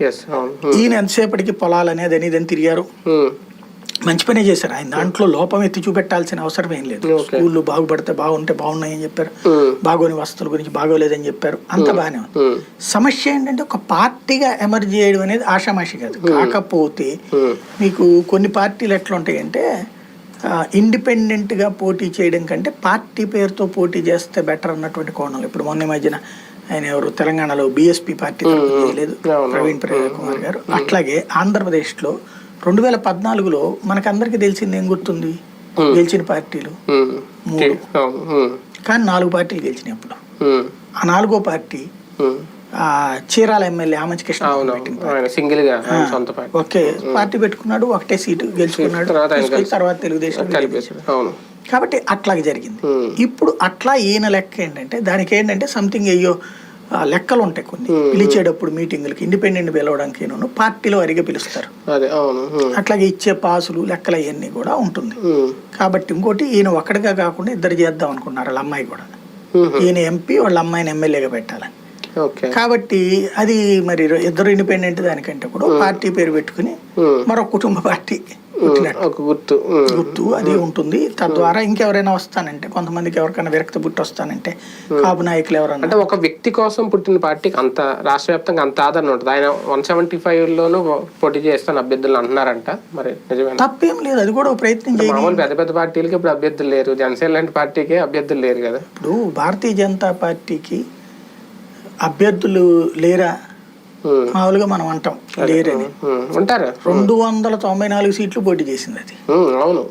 అవును ఉమ్, ఈయన ఎంతసేపటికి పొలాలు అనేది అని తిరిగారు. ఉమ్, మంచి పనే చేశారు. ఆయన దాంట్లో లోపం ఎత్తి చూపెట్టాల్సిన అవసరం ఏం లేదు. స్కూళ్ళు బాగుపడితే బాగుంటే బాగున్నాయని చెప్పారు. ఉమ్, బాగోని వస్తువుల గురించి బాగోలేదని చెప్పారు. అంత బాగానే ఉంది. సమస్య ఏంటంటే ఒక పార్టీగా ఎమర్జ్ చేయడం అనేది ఆషామాషి కాదు. కాకపోతే మీకు కొన్ని పార్టీలు ఎట్లా ఉంటాయంటే ఇండిపెండెంట్గా పోటీ చేయడం కంటే పార్టీ పేరుతో పోటీ చేస్తే బెటర్ అన్నటువంటి కోణంలో. ఇప్పుడు మొన్న మధ్యన ఆయన ఎవరు? తెలంగాణలో బీఎస్పీ పార్టీ అవును. ప్రవీణ్ ప్ర- కుమార్ గారు. అట్లాగే ఆంధ్రప్రదేశ్లో రెండు వేల పద్నాలుగులో మనకందరికి తెలిసింది ఏం గుర్తుంది? గెలిచిన పార్టీలు. మూడు. కానీ నాలుగు పార్టీలు గెలిచినాయి అప్పుడు. ఆ నాలుగో పార్టీ చీరాల ఎమ్మెల్యే ఆమంచి కృష్ణ సింగిల్గా సొంత పార్టీ. పెట్టుకున్నాడు ఒకటే సీటు గెలుచుకున్నాడు తర్వాత తెలుగుదేశం కాబట్టి అట్లాగే జరిగింది. ఇప్పుడు అట్లా ఈయన లెక్క ఏంటంటే దానికి ఏంటంటే సంథింగ్ అయ్యో లెక్కలు ఉంటాయి కొన్ని. పిలిచేటప్పుడు మీటింగులకి ఇండిపెండెంట్ పిలవడానికి ఏమో పార్టీలో అరిగా పిలుస్తారు. అట్లాగే ఇచ్చే పాసులు లెక్కలు అవన్నీ కూడా ఉంటుంది. కాబట్టి ఇంకోటి ఈయన ఒక్కడిగా కాకుండా ఇద్దరు చేద్దాం అనుకున్నారు వాళ్ళ అమ్మాయి కూడా. ఈయన ఎంపీ వాళ్ళ అమ్మాయిని ఎమ్మెల్యేగా పెట్టాలని కాబట్టి అది మరి ఇద్దరు ఇండిపెండెంట్ దానికంటే కూడా పార్టీ పేరు పెట్టుకుని ఉమ్, మరో కుటుంబ పార్టీ గుర్తు. గుర్తు అది ఉంటుంది. తద్వారా ఇంకెవరైనా వస్తానంటే కొంతమందికి ఎవరికైనా విరక్తి పుట్టి వస్తానంటే కాపు నాయకులు ఎవరన్నా. అంటే ఒక వ్యక్తి కోసం పుట్టిన పార్టీకి అంత రాష్ట్ర వ్యాప్తంగా అంత ఆదరణ ఉంటుంది. ఆయన వన్ సెవెంటీ ఫైవ్ లోను పోటీ చేస్తాను అభ్యర్థులు అంటున్నారంట. మరి నిజమేనా? తప్పేం లేదు. అది కూడా ప్రయత్నం చేయాలి పెద్ద పెద్ద పార్టీలకి ఇప్పుడు అభ్యర్థులు లేరు. జనసేన లాంటి పార్టీకి అభ్యర్థులు లేరు కదా. ఇప్పుడు భారతీయ జనతా పార్టీకి అభ్యర్థులు లేరా? మామూలుగా మనం అంటాం లేరని. ఉంటారు. రెండు వందల తొంభై నాలుగు సీట్లు పోటీ చేసింది అది. అవును.